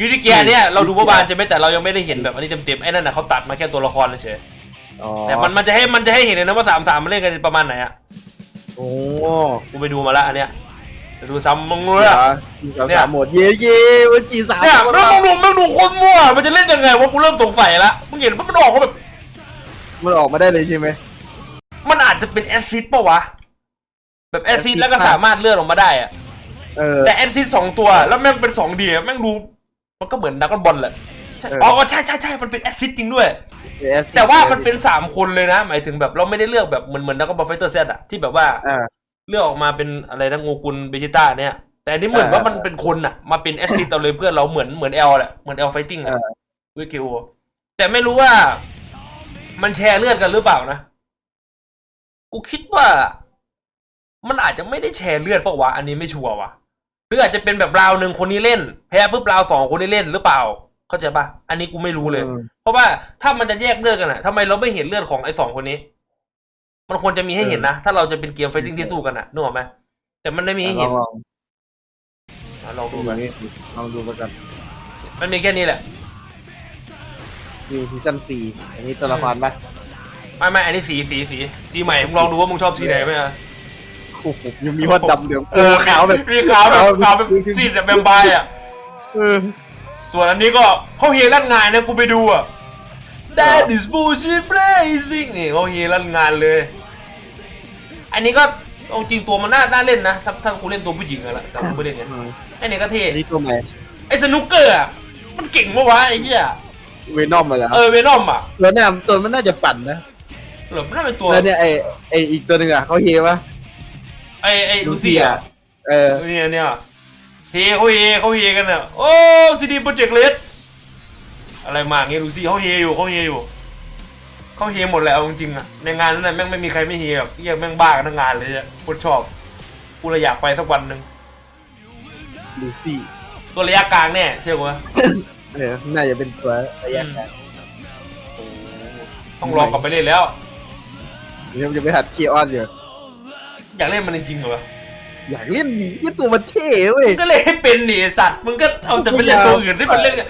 ยูนิเกียเนี่ยเราดูเมื่อวานใช่ไหมแต่เรายังไม่ได้เห็นแบบอันนี้เต็มๆไอ้นั่นน่ะเขาตัดมาแค่ตัวละครเฉยอ๋อๆแต่มันมันจะให้มันจะให้เห็นเลยนะว่าสามสามมันเล่นกันประมาณไหนอะโอ้กูไปดูมาแล้วอันเนี้ยไปดูซ้ำมึงรู้เดี๋แล้ยววจีสามสามหมดเย่เย่วันจีสามเนี่ยแล้วมึงดูมึงดูคนมั่วมันจะเล่นยังไงวะกูเริ่มสงสัยละมึงเห็นมันมันออกมาแบบมันออกมาได้เลยใช่ไหมมันอาจจะเป็นแอซิดปะวะแบบแอซิด acid แล้วก็สามารถเลื่อนออกมาได้อะเออแต่แอซิดสองตัวแล้วแม่งเป็นสองดีอะแม่งดู มันก็เหมือนดักบอลแหละใช่เอออ๋อใช่ใช่ใช่มันเป็นแอซิดจริงด้วย แต่ว่ามันเป็นสามคนเลยนะ หมายถึงแบบเราไม่ได้เลือกแบบเหมือนเหมือนดักบอลไฟเตอร์เซตอะที่แบบว่าอ่าเลือกออกมาเป็นอะไรนะงูกุลเบจิต้าเนี่ย แต่อันนี้เหมือนเออว่ามันเป็นคนอะมาเป็นแอซิดเอาเลยเพื่อนเราเหมือนเหมือนเอลแหละเหมือนเอลไฟติ้งอะเออวิกิโอแต่ไม่รู้ว่า มันแชร์เลือดกันหรือเปล่านะกูคิดว่า มันอาจจะไม่ได้แชร์เลือดเปล่าวะอันนี้ไม่ชัวร์วะ หรืออาจจะเป็นแบบราวหนึ่งคนนี้เล่น แพ้ปุ๊บราวสองคนนี้เล่นหรือเปล่า เข้าใจปะอันนี้กูไม่รู้เลยอืมเพราะว่าถ้ามันจะแยกเลือดกันอะทำไมเราไม่เห็นเลือดของไอ้สองคนนี้ มันควรจะมีให้เห็นนะ ถ้าเราจะเป็นเกมไฟติ้งที่สู้กันอะนึกออกไหมแต่มันไม่มีให้ลเห็อนงลองอะลองดูดูแบกันบนี้ลองดูไปกันมันมีแค่นี้แหละวิวซีซั่นสี่อันนี้ตัวละครปะไม่ไม่อันนี้สีสีสีสีใหม่มึงลองดูว่ามึงชอบสีไหนไหมอะ โอ้โหยังมีว่าดำเหลืองเออขาวแบบมีขาวแบบขาวแบบซีดแบบแวมไพร์อะเออส่วนอันนี้ก็เขาเฮลั่นงานนะกูไปดูอะ That is bullshit blazing นี่เขาเฮลั่นงานเลย อันนี้ก็เอาจริงตัวมันน่าน่าเล่นนะถ้าถ้ากูเล่นตัวผู้หญิงอะละแต่กูไม่เล่นเนี่ยไอ้นี่ก็เท่อันนี้ตัวใหม่ไอ้สนุกเกอร์อะมันเก่งปะวะไอ้เหี้ยเวนอมมาแล้วเออเวนอมอะตัวเนี่ยตัวมันน่าจะปั่นนะหรือมันน่าเป็นตัวแล้วเนี่ยไอไออีกตัวหนึ่งอะเขาเฮปะ ไอ้ไอ้ลูซี่อะเออเนี่ยเนี่ยเฮเขาเฮเขาเฮกันอะโอ้ซีดีโปรเจกต์เลสอะไรมาอย่างเงี้ยลูซี่เขาเฮอยู่เขาเฮอยู่เขาเฮหมดแหละเอาจริงๆอะในงานนั้นนะแม่งไม่มีใครไม่เฮแบบเฮียแม่งบ้ากันทั้งงานเลยอะโคตรชอบกูเลยอยากไปสักวันหนึ่งลูซี่ตัวระยะกลางแน่เชื่อกูไหมเออน่าจะเป็นตัวระยะกลางต้องลองกลับไปเล่นแล้วเดี๋ยวจะไปหัดเกียร์ออนอยู่ อยากเล่นมันจริงๆเหรอวะอยากเล่นดียี่ตัวมันเท่เว้ย มึงก็เล่นให้เป็นดิไอ้สัตว์ มึงก็เอาแต่ไปเล่นตัวอื่นที่มันเล่นกัน